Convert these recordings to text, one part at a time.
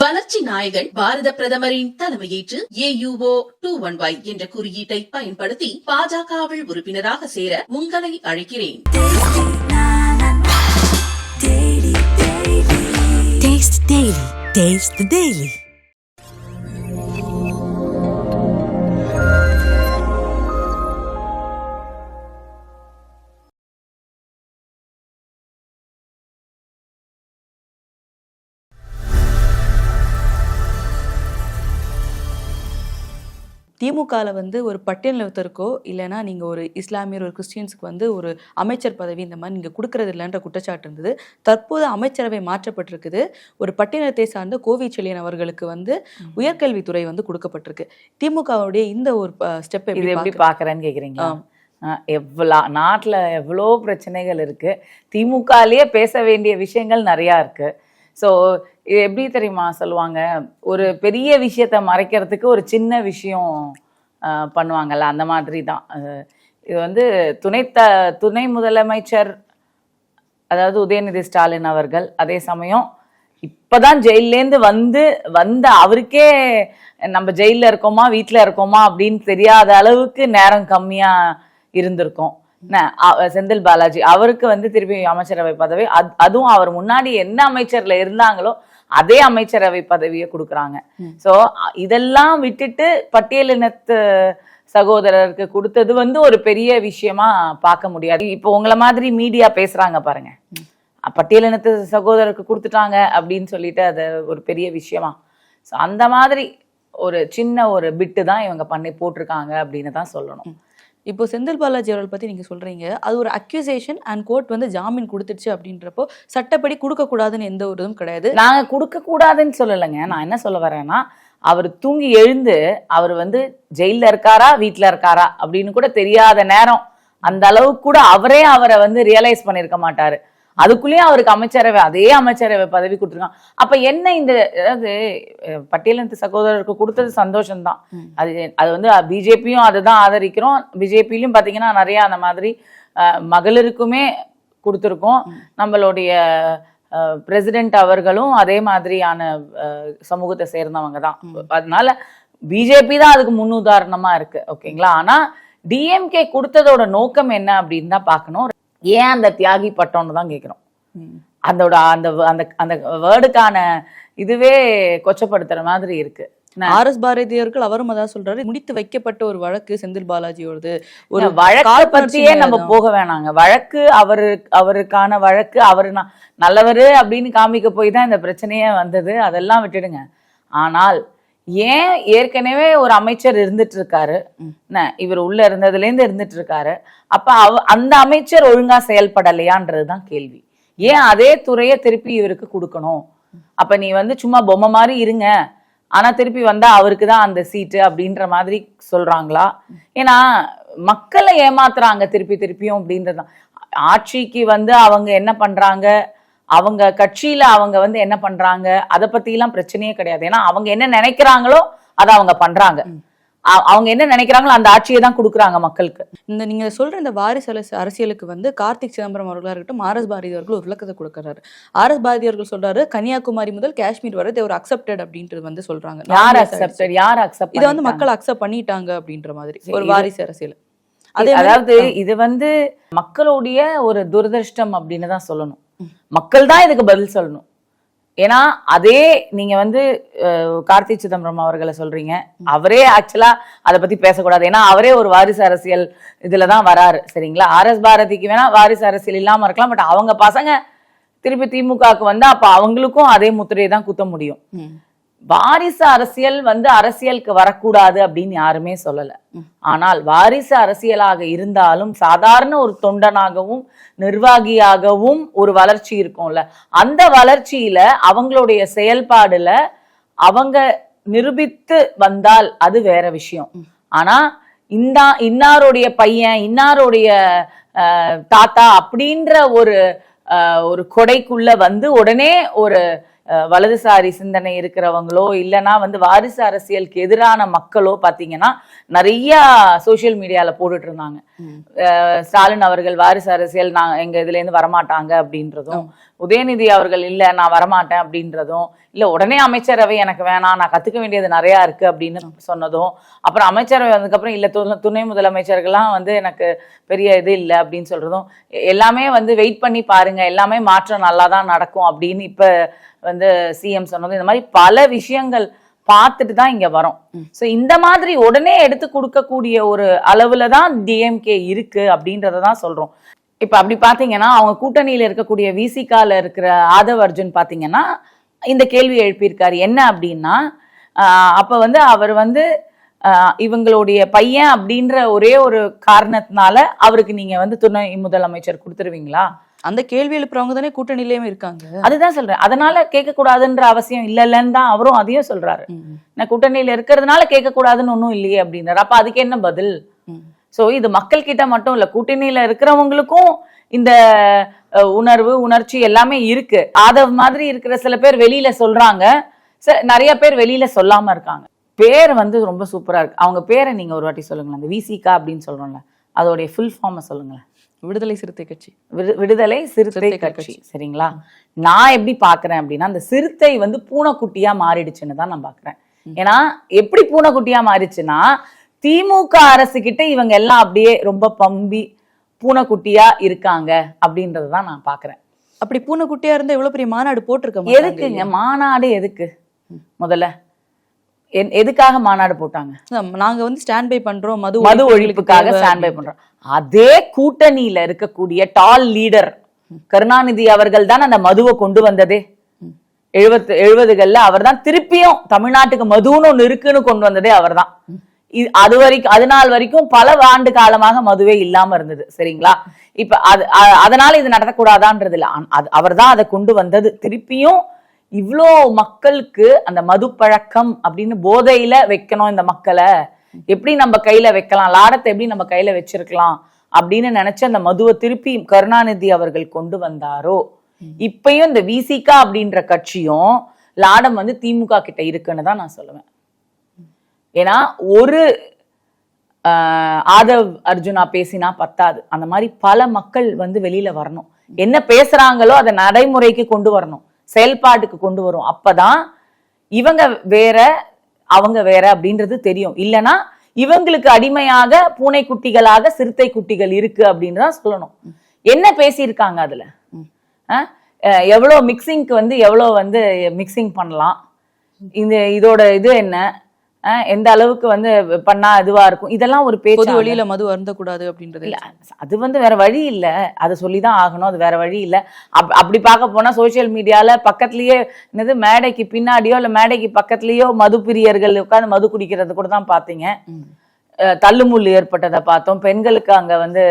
வளர்ச்சி நாயகன் பாரத பிரதமரின் தலைமையேற்று ஏயுஓ டூ ஒன் ஒய் என்ற குறியீட்டை பயன்படுத்தி பாஜகவில் உறுப்பினராக சேர உங்களை அழைக்கிறேன் Taste Daily. Taste the Daily. திமுகவில் வந்து ஒரு பட்டியலினத்திற்கோ இல்லைன்னா நீங்கள் ஒரு இஸ்லாமியர் ஒரு கிறிஸ்டியன்ஸுக்கு வந்து ஒரு அமைச்சர் பதவி இந்த மாதிரி நீங்கள் கொடுக்கறது இல்லைன்ற குற்றச்சாட்டு இருந்தது. தற்போது அமைச்சரவை மாற்றப்பட்டிருக்குது. ஒரு பட்டியலத்தை சார்ந்த கோவி செழியன் அவர்களுக்கு வந்து உயர்கல்வித்துறை வந்து கொடுக்கப்பட்டிருக்கு. திமுகவுடைய இந்த ஒரு ஸ்டெப் எப்படி எப்படி பார்க்க- பாக்குறேன்னு கேக்குறீங்களா? ஆம். ஆஹ் எவ்வளோ நாட்டுல எவ்வளோ பிரச்சனைகள் இருக்கு. திமுகலயே பேச வேண்டிய விஷயங்கள் நிறையா இருக்கு. ஸோ இது எப்படி தெரியுமா சொல்லுவாங்க? ஒரு பெரிய விஷயத்த மறைக்கிறதுக்கு ஒரு சின்ன விஷயம் பண்ணுவாங்கல்ல அந்த மாதிரி தான் இது வந்து துணை த துணை முதலமைச்சர் அதாவது உதயநிதி ஸ்டாலின் அவர்கள் அதே சமயம் இப்போதான் ஜெயிலேருந்து வந்து வந்த அவருக்கே நம்ம ஜெயிலில் இருக்கோமா வீட்டில் இருக்கோமா அப்படின்னு தெரியாத அளவுக்கு நேரம் கம்மியாக இருந்திருக்கும். செந்தில் பாலாஜி அவருக்கு வந்து திருப்பி அமைச்சரவை பதவி. அது- அதுவும் அவர் முன்னாடி என்ன அமைச்சர்ல இருந்தாங்களோ அதே அமைச்சரவை பதவியை கொடுக்குறாங்க. சோ இதெல்லாம் விட்டுட்டு பட்டியலினத்து சகோதரருக்கு கொடுத்தது வந்து ஒரு பெரிய விஷயமா பார்க்க முடியாது. இப்போ உங்களை மாதிரி மீடியா பேசுறாங்க பாருங்க. பட்டியலினத்து சகோதரருக்கு கொடுத்துட்டாங்க அப்படின்னு சொல்லிட்டு அது ஒரு பெரிய விஷயமா. ஸோ அந்த மாதிரி ஒரு சின்ன ஒரு பிட்டு தான் இவங்க பண்ணி போட்டிருக்காங்க அப்படின்னு தான் சொல்லணும். இப்போ செந்தில் பாலாஜி அவர்கள் பற்றி நீங்கள் சொல்கிறீங்க அது ஒரு அக்யூசேஷன் அண்ட் கோர்ட் வந்து ஜாமீன் கொடுத்துருச்சு அப்படின்றப்போ சட்டப்படி கொடுக்கக்கூடாதுன்னு எந்த ஒரு இதுவும் கிடையாது. நாங்கள் கொடுக்கக்கூடாதுன்னு சொல்லலைங்க. நான் என்ன சொல்ல வரேன்னா அவர் தூங்கி எழுந்து அவர் வந்து ஜெயிலில் இருக்காரா வீட்டில் இருக்காரா அப்படின்னு கூட தெரியாத நேரம் அந்த அளவுக்கு கூட அவரே அவரை வந்து ரியலைஸ் பண்ணியிருக்க மாட்டார். அதுக்குள்ளேயும் அவருக்கு அமைச்சரவை அதே அமைச்சரவை பதவி கொடுத்துருக்காங்க அப்ப என்ன இந்த அதாவது பட்டியலினத்து சகோதரருக்கு கொடுத்தது சந்தோஷம்தான். அது அது வந்து பிஜேபியும் அதை தான் ஆதரிக்கிறோம். பிஜேபியிலும் பாத்தீங்கன்னா நிறைய அந்த மாதிரி மகளிருக்குமே கொடுத்துருக்கோம். நம்மளுடைய பிரசிடென்ட் அவர்களும் அதே மாதிரியான சமூகத்தை சேர்ந்தவங்க தான் அதனால பிஜேபி தான் அதுக்கு முன்னுதாரணமா இருக்கு ஓகேங்களா? ஆனா டிஎம்கே கொடுத்ததோட நோக்கம் என்ன அப்படின்னு தான் பார்க்கணும். ஏன் அந்த தியாகி பட்டம்னு தான் கேட்குறோம் அதோட அந்த அந்த அந்த வேர்டுக்கான இதுவே கொச்சப்படுத்துற மாதிரி இருக்கு. என்ன? ஆர் எஸ் பாரதி அவர்கள் அவரும் அதான் சொல்றாரு முடித்து வைக்கப்பட்ட ஒரு வழக்கு செந்தில் பாலாஜியோடது. ஒரு வழக்கை பற்றியே நம்ம. போக வேணாங்க. வழக்கு அவரு அவருக்கான வழக்கு அவரு நல்லவரு அப்படின்னு காமிக்க போய் தான் இந்த பிரச்சனையே வந்தது. அதெல்லாம் விட்டுடுங்க. ஆனால் ஏன் ஏற்கனவே ஒரு அமைச்சர் இருந்துட்டு இருக்காரு இவர் உள்ள இருந்ததுல இருந்து இருந்துட்டு இருக்காரு அப்ப அவ அந்த அமைச்சர் ஒழுங்கா செயல்படலையான்றதுதான் கேள்வி. ஏன் அதே துறையை திருப்பி இவருக்கு கொடுக்கணும்? அப்ப நீ வந்து சும்மா பொம்மை மாதிரி இருங்க. ஆனா திருப்பி வந்தா அவருக்கு தான் அந்த சீட்டு அப்படின்ற மாதிரி சொல்றாங்களா? ஏன்னா மக்களை ஏமாத்துறாங்க திருப்பி திருப்பியும் அப்படின்றதுதான். ஆட்சிக்கு வந்து அவங்க என்ன பண்றாங்க? அவங்க கட்சியில அவங்க வந்து என்ன பண்றாங்க அதை பத்தி எல்லாம் பிரச்சனையே கிடையாது. ஏன்னா அவங்க என்ன நினைக்கிறாங்களோ அதை அவங்க பண்றாங்க. அவங்க என்ன நினைக்கிறாங்களோ அந்த ஆட்சியை தான் கொடுக்குறாங்க மக்களுக்கு. இந்த நீங்க சொல்ற இந்த வாரிசு அரசு- அரசியலுக்கு வந்து கார்த்திக் சிதம்பரம் அவர்களா இருக்கட்டும் ஆர் எஸ் பாரதி அவர்கள் ஒரு விளக்கத்தை கொடுக்கறாரு. ஆர் எஸ் பாரதி அவர்கள் சொல்றாரு கன்னியாகுமரி முதல் காஷ்மீர் வரை தேவர் அக்செப்டட் அப்படின்றது வந்து சொல்றாங்க. யார் அக்செப்டட் யார் அக்செப்ட் இதை வந்து மக்கள் அக்செப்ட் பண்ணிட்டாங்க அப்படின்ற மாதிரி ஒரு வாரிசு அரசியல். அதாவது இது வந்து மக்களுடைய ஒரு துரதிருஷ்டம் அப்படின்னு தான் சொல்லணும். மக்கள் தான் இதுக்கு பதில் சொல்லணும். ஏன்னா அதே நீங்க வந்து கார்த்தி சிதம்பரம் அவர்களை சொல்றீங்க. அவரே ஆக்சுவலா அதை பத்தி பேசக்கூடாது. ஏன்னா அவரே ஒரு வாரிசு அரசியல் இதுலதான் வராரு. சரிங்களா? ஆர் எஸ் பாரதிக்கு வேணா வாரிசு அரசியல் இல்லாம இருக்கலாம். பட் அவங்க பசங்க திருப்பி திமுகவுக்கு வந்தா அப்ப அவங்களுக்கும் அதே முத்திரையை தான் குத்த முடியும். வாரிசு அரசியல் வந்து அரசியலுக்கு வரக்கூடாது அப்படின்னு யாருமே சொல்லல. ஆனால் வாரிசு அரசியலாக இருந்தாலும் சாதாரண ஒரு தொண்டனாகவும் நிர்வாகியாகவும் ஒரு வளர்ச்சி இருக்கும்ல. அந்த வளர்ச்சியில அவங்களுடைய செயல்பாடுல அவங்க நிரூபித்து வந்தால் அது வேற விஷயம். ஆனா இந்த இன்னாருடைய பையன் இன்னாருடைய தாத்தா அப்படின்ற ஒரு ஒரு கொடைக்குள்ள வந்து உடனே ஒரு வலதுசாரி சிந்தனை இருக்கிறவங்களோ இல்லைன்னா வந்து வாரிசு அரசியலுக்கு எதிரான மக்களோ பாத்தீங்கன்னா நிறைய சோஷியல் மீடியால போட்டுட்டு இருந்தாங்க ஸ்டாலின் அவர்கள் வாரிசு அரசியல் நான் எங்க இதுல இருந்து வரமாட்டாங்க அப்படின்றதும் உதயநிதி அவர்கள் இல்ல நான் வரமாட்டேன் அப்படின்றதும் இல்ல உடனே அமைச்சரவை எனக்கு வேணாம் நான் கத்துக்க வேண்டியது நிறைய இருக்கு அப்படின்னு சொன்னதும் அப்புறம் அமைச்சரவை வந்ததுக்கப்புறம் இல்ல து- துணை முதலமைச்சர்கள்லாம் வந்து எனக்கு பெரிய இது இல்லை அப்படின்னு சொல்றதும் எ- எல்லாமே வந்து வெயிட் பண்ணி பாருங்க எல்லாமே மாற்றம் நல்லா தான் நடக்கும் அப்படின்னு இப்ப வந்து சிஎம் சொன்னதும் இந்த மாதிரி பல விஷயங்கள் பார்த்துட்டு தான் இங்க வரோம். சோ இந்த மாதிரி உடனே எடுத்து கொடுக்கக்கூடிய ஒரு அளவுல தான் டிஎம்கே இருக்கு அப்படின்றத தான் சொல்றோம். இப்ப அப்படி பாத்தீங்கன்னா அவங்க கூட்டணியில இருக்கக்கூடிய விசிகால இருக்கிற ஆதவ் அர்ஜுன் பாத்தீங்கன்னா இந்த கேள்வி எழுப்பியிருக்காரு. என்ன அப்படின்னா அப்ப வந்து அவர் வந்து இவங்களுடைய பையன் அப்படின்ற ஒரே ஒரு காரணத்தினால அவருக்கு நீங்க வந்து துணை முதலமைச்சர் கொடுத்துருவீங்களா? அந்த கேள்வி எழுப்புறவங்க தானே கூட்டணியிலேயே இருக்காங்க. அதுதான் சொல்றேன். அதனால கேட்க கூடாதுன்ற அவசியம் இல்லைன்னு தான் அவரும் அதையும் சொல்றாரு. நான் கூட்டணியில இருக்கிறதுனால கேட்க கூடாதுன்னு ஒண்ணும் இல்லையே அப்படின்றாரு. அப்ப அதுக்கு என்ன பதில்? சோ இது மக்கள் கிட்ட மட்டும் இல்ல கூட்டணியில இருக்கிறவங்களுக்கும் இந்த உணர்வு உணர்ச்சி எல்லாமே இருக்கு. ஆதவ் மாதிரி இருக்கிற சில பேர் வெளியில சொல்றாங்க. நிறைய பேர் வெளியில சொல்லாம இருக்காங்க. பேர் வந்து ரொம்ப சூப்பரா இருக்கு. அவங்க பேரை நீங்க ஒரு வாட்டி சொல்லுங்களேன். அந்த விசிகா அப்படின்னு சொல்றோம்ல அதோடைய ஃபுல் ஃபார்மை சொல்லுங்களேன். விடுதலை சிறுத்தை கட்சி. விடு- விடுதலை சிறுத்தை கட்சி. சரிங்களா? நான் எப்படி பாக்குறேன் அப்படின்னா அந்த சிறுத்தை வந்து பூனைக்குட்டியா மாறிடுச்சுன்னு தான் நான் பாக்குறேன். ஏன்னா எப்படி பூனைக்குட்டியா மாறிச்சுன்னா திமுக அரசு கிட்ட இவங்க எல்லாம் அப்படியே ரொம்ப பம்பி பூனைக்குட்டியா இருக்காங்க அப்படின்றத தான் நான் பாக்குறேன். அப்படி பூனைக்குட்டியா இருந்தா எவ்வளவு பெரிய மாநாடு போட்டிருக்க எதுக்குங்க? மாநாடு எதுக்கு? முதல்ல. எதுக்காக மாநாடு போட்டாங்க? நாங்க வந்து ஸ்டாண்ட் பை பண்றோம். மது மது ஒழிப்பு ஒழிப்புக்காக ஸ்டாண்ட் பை பண்றோம். அதே கூட்டணியில இருக்கக்கூடிய டால் லீடர் கருணாநிதி அவர்கள் தான் அந்த மதுவை கொண்டு வந்ததே. எழுபத்து எழுபதுகள்ல அவர் தான் திருப்பியும் தமிழ்நாட்டுக்கு மதுன்னு ஒண்ணு இருக்குன்னு கொண்டு வந்ததே அவர்தான். இது அது வரைக்கும் அது நாள் வரைக்கும் பல ஆண்டு காலமாக மதுவே இல்லாம இருந்தது சரிங்களா? இப்ப அது அதனால இது நடத்தக்கூடாதான்றது இல்ல அது அவர் தான் அதை கொண்டு வந்தது. திருப்பியும் இவ்ளோ மக்களுக்கு அந்த மது பழக்கம் அப்படின்னு போதையில வைக்கணும் இந்த மக்களை. எப்படி நம்ம கையில வைக்கலாம்? லாடத்தை எப்படி நம்ம கையில வச்சிருக்கலாம்? அப்படின்னு நினைச்சு அந்த மதுவை திருப்பி கருணாநிதி அவர்கள் கொண்டு வந்தாரோ? இப்பயும் இந்த விசிகா அப்படின்ற கட்சியும் லாடம் வந்து திமுக கிட்ட இருக்குன்னு தான் நான் சொல்லுவேன். ஏன்னா ஒரு ஆதவ் அர்ஜுனா பேசினா பத்தாது. அந்த மாதிரி பல மக்கள் வந்து வெளியில வரணும். என்ன பேசுறாங்களோ அதை நடைமுறைக்கு கொண்டு வரணும். செயல்பாட்டுக்கு கொண்டு வரும். அப்பதான் இவங்க வேற அவங்க வேற அப்படின்றது தெரியும். இல்லனா இவங்களுக்கு அடிமையாக பூனை குட்டிகளாக சிறுத்தை குட்டிகள் இருக்கு அப்படின்னு தான் சொல்லணும். என்ன பேசியிருக்காங்க அதுல? எவ்வளோ மிக்சிங்க்கு வந்து எவ்வளோ வந்து மிக்சிங் பண்ணலாம்? இந்த இதோட இது என்ன? எந்த அளவுக்கு வந்து பண்ணா இதுவா இருக்கும்? இதெல்லாம் ஒரு பேச்சு வழியில மது அருந்தக்கூடாது அப்படின்றது. இல்ல அது வந்து வேற வழி இல்ல. அதை சொல்லிதான் ஆகணும் அது வேற வழி இல்ல. அப் அப்படி பார்க்க போனா சோஷியல் மீடியால பக்கத்துலயே என்னது மேடைக்கு பின்னாடியோ இல்ல மேடைக்கு பக்கத்துலயோ மது பிரியர்கள் உட்கார்ந்து மது குடிக்கிறது கூட தான் பாத்தீங்க அஹ் தள்ளுமுள்ளு ஏற்பட்டதை பார்த்தோம். பெண்களுக்கு அங்க வந்து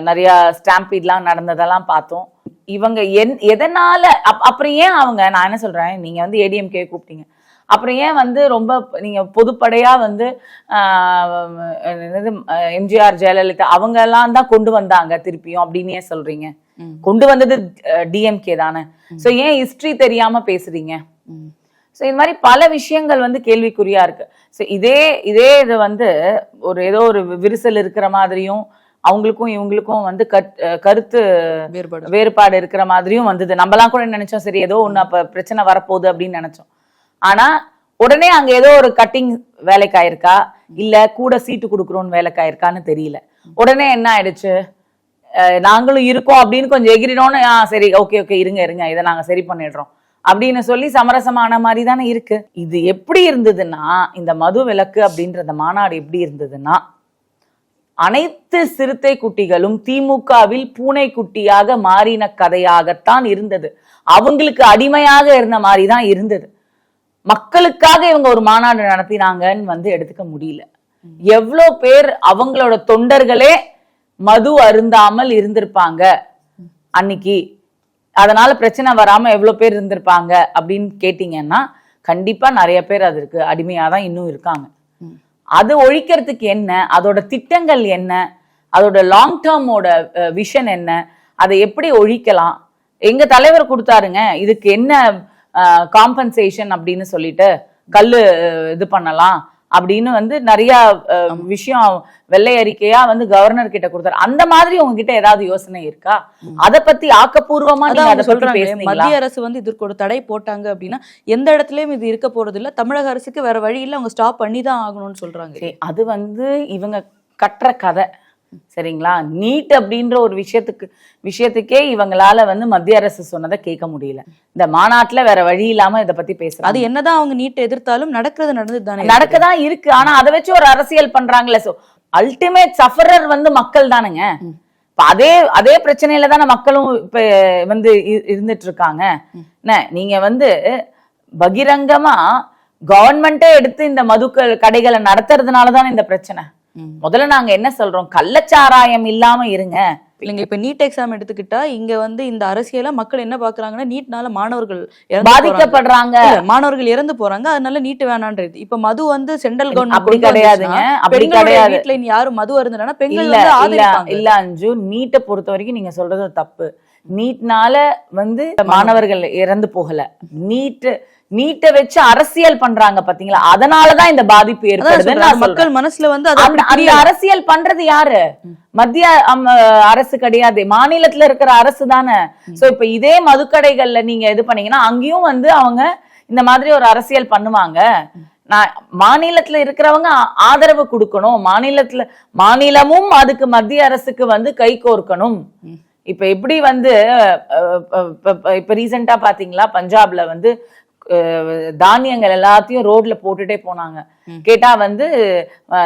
நிறைய ஸ்டாம்பீட்லாம் நடந்ததெல்லாம் பார்த்தோம். இவங்க என் எதனால அப்- அப்புறம் ஏன் அவங்க நான் என்ன சொல்றேன்? நீங்க வந்து ஏடிஎம்கே கூப்பிட்டீங்க. அப்புறம் ஏன் வந்து ரொம்ப நீங்க பொதுப்படையா வந்து எம்ஜிஆர் ஜெயலலிதா அவங்க எல்லாம் தான் கொண்டு வந்தாங்க திருப்பியும் அப்படின்னு ஏன் சொல்றீங்க? கொண்டு வந்தது டிஎம்கே தானே. சோ ஏன் ஹிஸ்டரி தெரியாம பேசுறீங்க? ஸோ இது மாதிரி பல விஷயங்கள் வந்து கேள்விக்குறியா இருக்கு. ஸோ இதே இதே இது வந்து ஒரு ஏதோ ஒரு விரிசல் இருக்கிற மாதிரியும் அவங்களுக்கும் இவங்களுக்கும் வந்து கருத்து வேறுபாடு. வேறுபாடு இருக்கிற மாதிரியும் வந்தது. நம்மலாம் கூட நினைச்சோம் சரி ஏதோ ஒண்ணு அப்ப பிரச்சனை வரப்போகுது அப்படின்னு நினைச்சோம். ஆனா உடனே அங்க ஏதோ ஒரு கட்டிங் வேலைக்காயிருக்கா? இல்ல கூட சீட்டு கொடுக்குறோன்னு வேலைக்காயிருக்கான்னு தெரியல. உடனே என்ன ஆயிடுச்சு? நாங்களும் இருக்கோம் அப்படின்னு கொஞ்சம் எகிரினோன்னு ஆ சரி ஓகே ஓகே இருங்க இருங்க இதை நாங்க சரி பண்ணிடுறோம். அப்படின்னு சொல்லி சமரசமான மாதிரி தானே இருக்கு. இது எப்படி இருந்ததுன்னா இந்த மது விலக்கு அப்படின்ற அந்த மாநாடு எப்படி இருந்ததுன்னா அனைத்து சிறுத்தை குட்டிகளும் திமுகவில் பூனை குட்டியாக மாறின கதையாகத்தான் இருந்தது. அவங்களுக்கு அடிமையாக இருந்த மாதிரி தான் இருந்தது. மக்களுக்காக இவங்க ஒரு மாநாடு நடத்தினாங்கன்னு வந்து எடுத்துக்க முடியல. எவ்வளோ பேர் அவங்களோட தொண்டர்களே மது அருந்தாமல் இருந்திருப்பாங்க அன்னைக்கு. அதனால பிரச்சனை வராம எவ்வளவு பேர் இருந்திருப்பாங்க அப்படின்னு கேட்டீங்கன்னா கண்டிப்பா நிறைய பேர் அதற்கு அடிமையா தான் இன்னும் இருக்காங்க. அது ஒழிக்கிறதுக்கு என்ன? அதோட திட்டங்கள் என்ன? அதோட லாங் டேர்மோட விஷன் என்ன? அதை எப்படி ஒழிக்கலாம்? எங்க தலைவர் கொடுத்தாருங்க இதுக்கு என்ன காம்பன்சேஷன் அப்படின்னு சொல்லிட்டு கல்லு இது பண்ணலாம் அப்படின்னு வந்து நிறைய விஷயம் வெள்ளை அறிக்கையா வந்து கவர்னர் கிட்ட கொடுத்தாரு. அந்த மாதிரி உங்ககிட்ட ஏதாவது யோசனை இருக்கா? அத பத்தி ஆக்கப்பூர்வமா சொல்றாங்க மத்திய அரசு வந்து இதற்கு ஒரு தடை போட்டாங்க அப்படின்னா எந்த இடத்துலயும் இது இருக்க போறது இல்ல தமிழக அரசுக்கு வேற வழி இல்ல. அவங்க ஸ்டாப் பண்ணி தான் ஆகணும்னு சொல்றாங்க. அது வந்து இவங்க கட்டுற கதை. சரிங்களா? நீட் அப்படின்ற ஒரு விஷயத்துக்கு விஷயத்துக்கே இவங்களால வந்து மத்திய அரசு சொன்னதை கேட்க முடியல. இந்த மாநாட்டுல வேற வழி இல்லாம இத பத்தி அது பேசுறாங்க என்னதான் அவங்க நீட் எதிர்த்தாலும் நடக்கிறது நடந்துட்டு தானே நடக்கதான் இருக்கு. ஆனா அதை வச்சு ஒரு அரசியல் பண்றாங்களே சோ அல்டிமேட் சஃபரர் வந்து மக்கள் தானுங்க. இப்ப அதே அதே பிரச்சனையில தானே மக்களும் இப்ப வந்து இருந்துட்டு இருக்காங்க நீங்க வந்து பகிரங்கமா கவர்மெண்ட்டே எடுத்து இந்த மதுக்கள் கடைகளை நடத்துறதுனால தானே இந்த பிரச்சனை. முதல்ல நாங்க என்ன சொல்றோம்? கள்ளச்சாராயம் இல்லாம இருங்க. இல்லைங்க இப்ப நீட் எக்ஸாம் எடுத்துக்கிட்டா இங்க வந்து இந்த அரசியல மக்கள் என்ன பாக்குறாங்கன்னா நீட்னால மாணவர்கள் இறந்து போறாங்க. பாதிக்கப்படுறாங்க. மாணவர்கள் இறந்து போறாங்க அதனால நீட் வேணான்றது. இப்ப மது வந்து சென்ட்ரல் கவர்மெண்ட் அப்படி கிடையாதுங்க. அப்படி கிடையாது. இனி யாரும் மது அருந்தனா பெண்கள் இல்ல அஞ்சு நீட்டை பொறுத்த வரைக்கும் நீங்க சொல்றது தப்பு. நீட்னால வந்து மாணவர்கள். இறந்து போகல. நீட் நீட்டை வச்சு அரசியல் பண்றாங்க பாத்தீங்களா? அதனாலதான் இந்த பாதிப்பு சொல்றேன். மக்கள் மனசுல வந்து அந்த. அரசியல் பண்றது யாரு? மத்திய அரசு கிடையாது. மாநிலத்துல இருக்கிற அரசு தானே. சோ இப்ப இதே மதுக்கடைகள்ல நீங்க இது பண்ணீங்கன்னா அங்கேயும் வந்து அவங்க இந்த மாதிரி ஒரு அரசியல் பண்ணுவாங்க. நான் மாநிலத்துல இருக்கிறவங்க ஆதரவு கொடுக்கணும். மாநிலத்துல மாநிலமும் அதுக்கு மத்திய அரசுக்கு வந்து கை கோர்க்கணும். இப்ப எப்படி வந்து இப்ப- ரீசெண்டா பாத்தீங்களா? பஞ்சாப்ல வந்து தானியங்கள் எல்லாத்தையும் ரோட்ல போட்டுட்டே போனாங்க. கேட்டா வந்து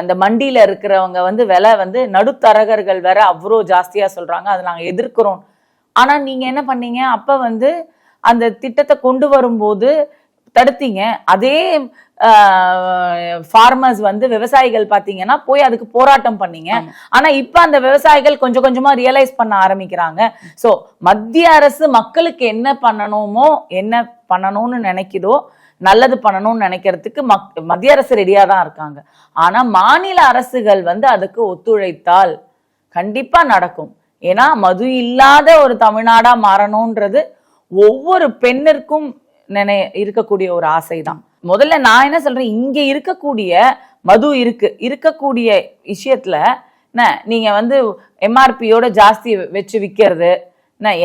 அந்த மண்டியில இருக்கிறவங்க வந்து விலை வந்து நடுத்தரகர்கள் வேற அவ்வளோ ஜாஸ்தியா சொல்றாங்க. அதை நாங்க எதிர்க்கிறோம். ஆனா நீங்க என்ன பண்ணீங்க? அப்ப வந்து அந்த திட்டத்தை கொண்டு வரும்போது தடுத்தீங்க. அதே ஃபார்மர்ஸ் வந்து விவசாயிகள் பாத்தீங்கன்னா போய் அதுக்கு போராட்டம் பண்ணீங்க. ஆனா இப்ப அந்த விவசாயிகள் கொஞ்சம் கொஞ்சமா ரியலைஸ் பண்ண ஆரம்பிக்கிறாங்க. சோ மத்திய அரசு மக்களுக்கு என்ன பண்ணணுமோ என்ன பண்ணணும்னு நினைக்குதோ நல்லது பண்ணணும்னு நினைக்கிறதுக்கு மக் மத்திய அரசு ரெடியாக தான் இருக்காங்க. ஆனால் மாநில அரசுகள் வந்து அதுக்கு ஒத்துழைத்தால் கண்டிப்பாக நடக்கும். ஏன்னா மது இல்லாத ஒரு தமிழ்நாடாக மாறணுன்றது ஒவ்வொரு பெண்ணிற்கும் நினை இருக்கக்கூடிய ஒரு ஆசை தான் முதல்ல நான் என்ன சொல்கிறேன் இங்கே இருக்கக்கூடிய மது இருக்கு இருக்கக்கூடிய விஷயத்தில் என்ன நீங்கள் வந்து எம்ஆர்பியோட ஜாஸ்தி வச்சு விற்கிறது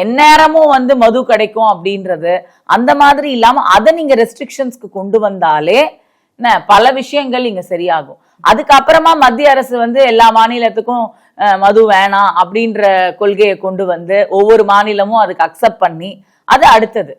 எந்நேரமும் வந்து மது கிடைக்கும் அப்படின்றது அந்த மாதிரி இல்லாமல் அதை நீங்கள் ரெஸ்ட்ரிக்ஷன்ஸ்க்கு கொண்டு வந்தாலே என்ன பல விஷயங்கள் இங்கே சரியாகும். அதுக்கப்புறமா மத்திய அரசு வந்து எல்லா மாநிலத்துக்கும் மது வேணாம் அப்படின்ற கொள்கையை கொண்டு வந்து ஒவ்வொரு மாநிலமும் அதுக்கு அக்செப்ட் பண்ணி அது அடுத்தது.